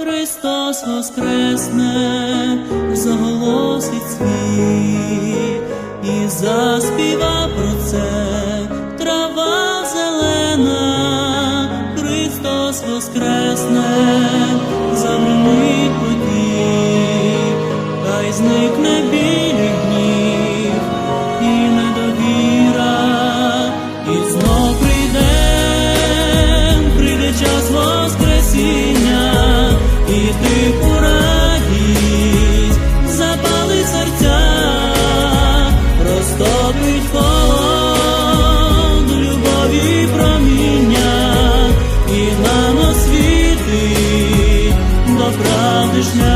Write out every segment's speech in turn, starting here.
Христос воскресне, заголосить світ і заспіва про це трава зелена, Христос воскресне, замінить подій, Хай й зникне. there's no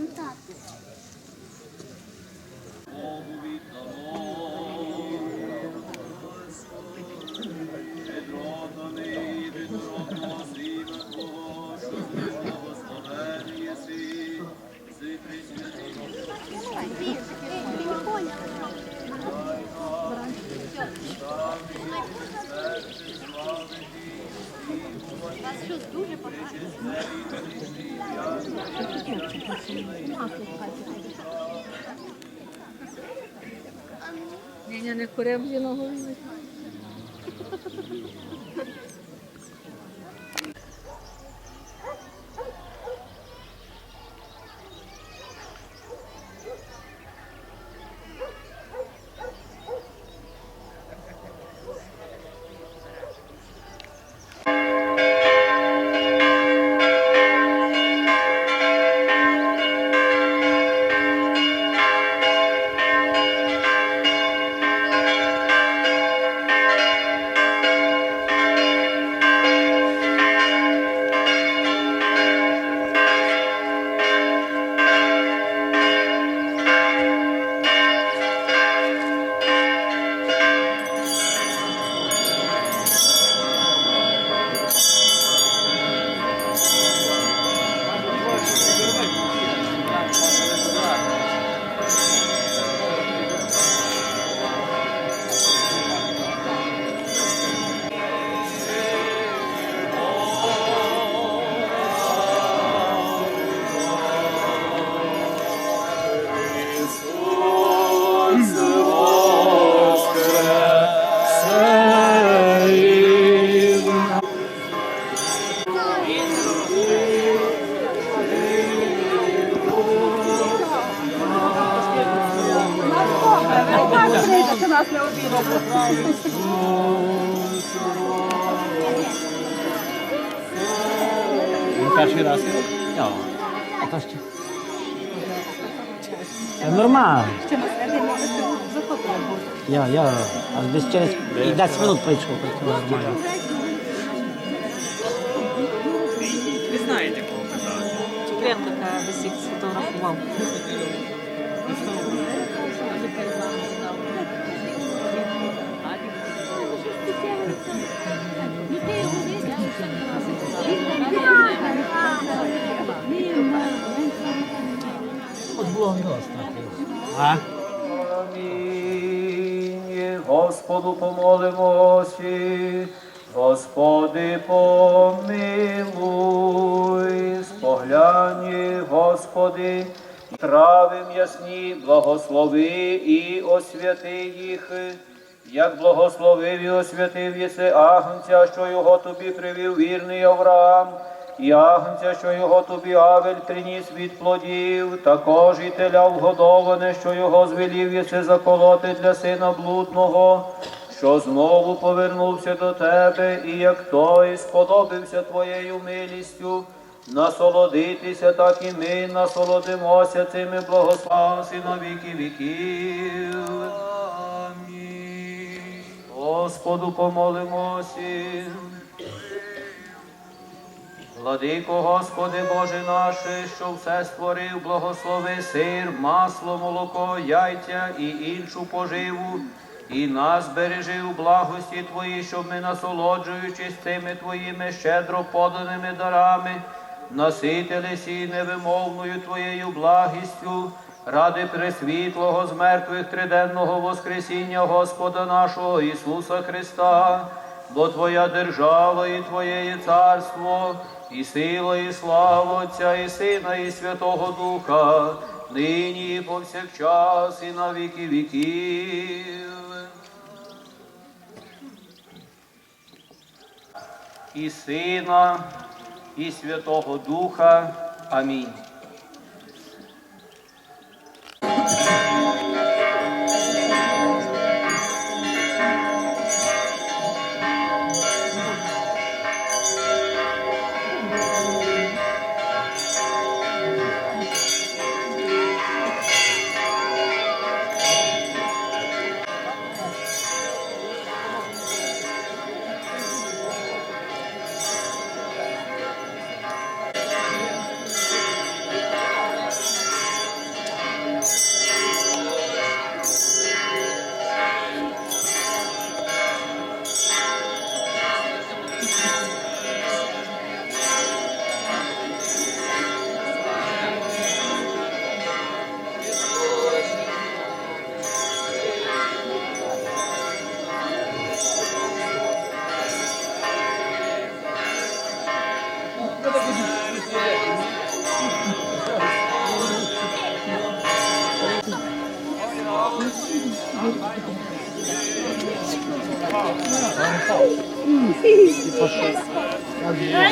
本当。Щось дуже погано. Ні, не курив зі ногою. Він перший раз. Ja. А то ще. Це нормально. Я, я, аж десь через 10 минут прийшов, так нормально. Ви знаєте, кого питати. Чупренко, яка висить, сфотографував. А? Амінь. Господу помолимося. Господи, помилуй, споглянь, Господи, трави м'ясні, благослови і освяти їх, як благословив і освятив єси Агнця, що його тобі привів вірний Авраам, і Агнця, що його тобі Авель приніс від плодів, також і теля вгодоване, що його звелів єси заколоти для сина блудного, що знову повернувся до тебе, і як той сподобився твоєю милістю, насолодитися, так і ми насолодимося цими благословеннями на віки віків. Амінь. Господу помолимося. Владико, Господи Боже наш, що все створив, благослови сир, масло, молоко, яйця і іншу поживу, і нас бережи у благості Твої, щоб ми, насолоджуючись цими Твоїми щедро поданими дарами, наситилися і невимовною Твоєю благістю, ради пресвітлого з мертвих триденного Воскресіння Господа нашого Ісуса Христа, бо Твоя держава і Твоє царство, і сила, і слава Отця, і Сина, і Святого Духа, нині і повсякчас, і на віки віків. І Сина, і Святого Духа. Амінь.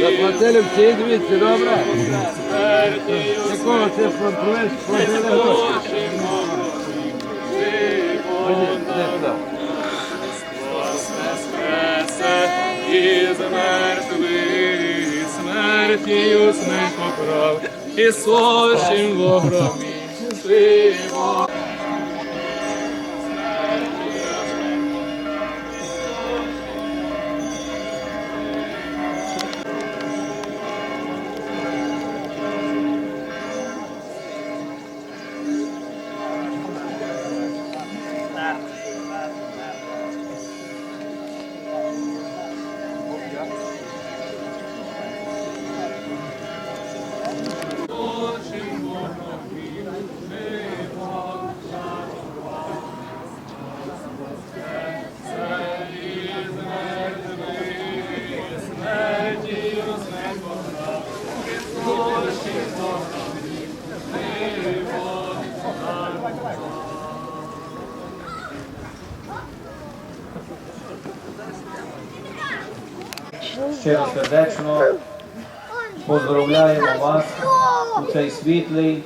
Заплатили всі дивіться, добре? Якого це платили гроші? Ходіть, туди. І з мертвих смертію смерть поправ, і сощим в Shri живо. щиросердечно поздоровляємо вас у цей світлий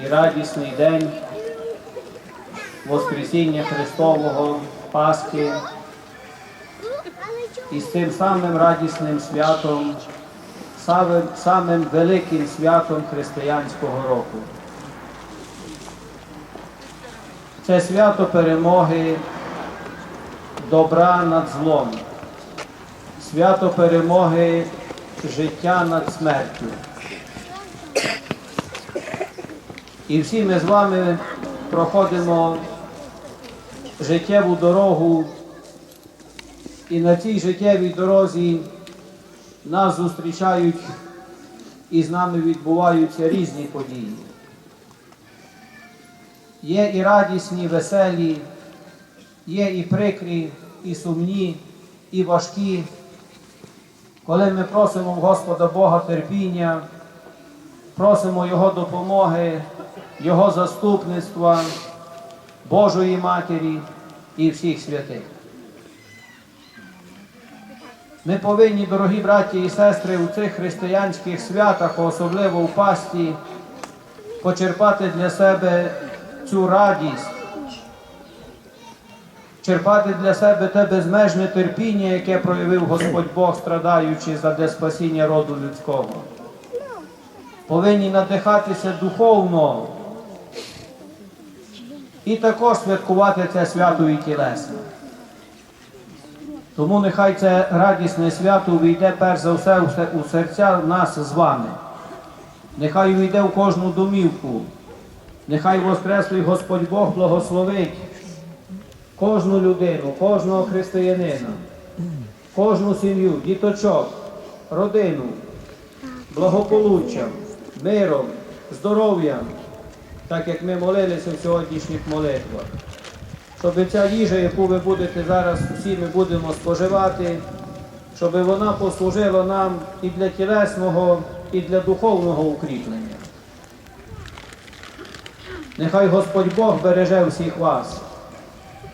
і радісний день Воскресіння Христового Пасхи і з цим самим радісним святом, самим, самим великим святом християнського року. Це свято перемоги добра над злом, свято перемоги життя над смертю. І всі ми з вами проходимо життєву дорогу, і на цій життєвій дорозі нас зустрічають і з нами відбуваються різні події. Є і радісні, веселі, є і прикрі, і сумні, і важкі. Коли ми просимо в Господа Бога терпіння, просимо Його допомоги, Його заступництва, Божої Матері і всіх святих. Ми повинні, дорогі браті і сестри, у цих християнських святах, особливо у пасті, почерпати для себе цю радість, черпати для себе те безмежне терпіння, яке проявив Господь Бог, страдаючи за спасіння роду людського. Повинні надихатися духовно і також святкувати це свято і тілесно. Тому нехай це радісне свято увійде перш за все у серця нас з вами. Нехай увійде в кожну домівку. Нехай Воскреслий Господь Бог благословить кожну людину, кожного християнина, кожну сім'ю, діточок, родину, благополуччям, миром, здоров'ям, так як ми молилися в сьогоднішніх молитвах. Щоб ця їжа, яку ви будете зараз всі ми будемо споживати, щоб вона послужила нам і для тілесного, і для духовного укріплення. Нехай Господь Бог береже всіх вас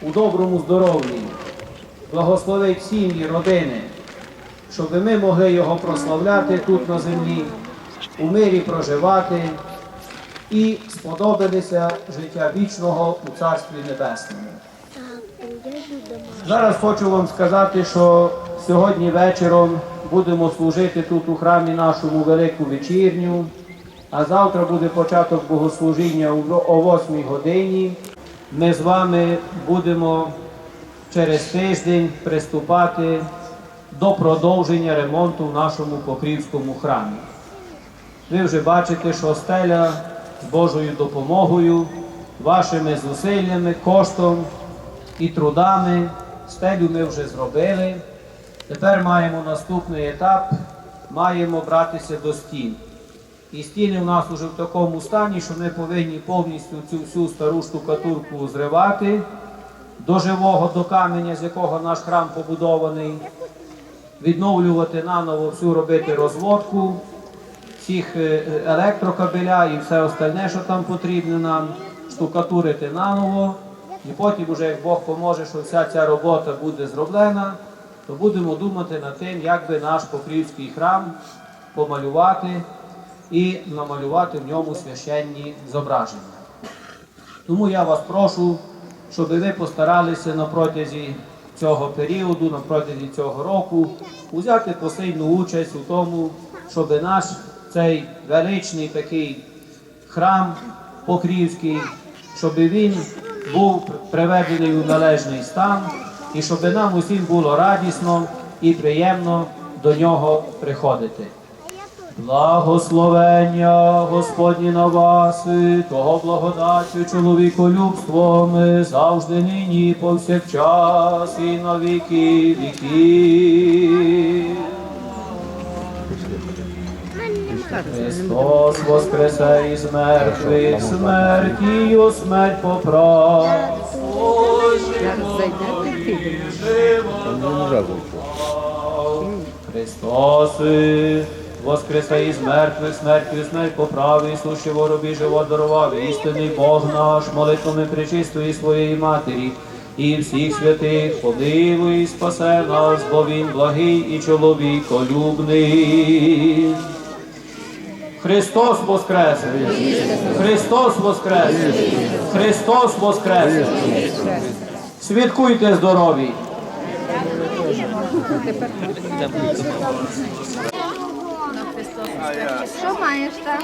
у доброму здоров'ї, благословить сім'ї, родини, щоб ми могли його прославляти тут на землі, у мирі проживати і сподобалися життя вічного у Царстві Небесному. Зараз хочу вам сказати, що сьогодні вечором будемо служити тут у храмі нашому велику вечірню, а завтра буде початок богослужіння о 8 годині. Ми з вами будемо через тиждень приступати до продовження ремонту в нашому Покрівському храмі. Ви вже бачите, що стеля з Божою допомогою, вашими зусиллями, коштом і трудами стелю ми вже зробили. Тепер маємо наступний етап, маємо братися до стін. І стіни в нас вже в такому стані, що ми повинні повністю цю всю стару штукатурку зривати до живого, до каменя, з якого наш храм побудований, відновлювати наново всю робити розводку, всіх е, електрокабеля і все остальне, що там потрібно нам, штукатурити наново. І потім, уже, як Бог поможе, що вся ця робота буде зроблена, то будемо думати над тим, як би наш Покрівський храм помалювати і намалювати в ньому священні зображення. Тому я вас прошу, щоб ви постаралися на протязі цього періоду, на протязі цього року, взяти посильну участь у тому, щоб наш цей величний такий храм Покрівський, щоб він був приведений у належний стан і щоб нам усім було радісно і приємно до нього приходити. Благословення Господні на вас, і того благодаттю чоловіколюбством завжди нині, повсякчас і на віки віків. Христос воскресе із мертвих, смертію смерть поправ. Христос Воскреса із мертвих, смерть весна й поправи, суші воробі живо дарував, істинний Бог наш, молитвами причистої своєї матері і всіх святих помилуй, спасе нас, бо він благий і чоловіколюбний. Христос Воскрес! Христос Воскрес! Христос Воскрес! Святкуйте здорові! Co ma jeszcze?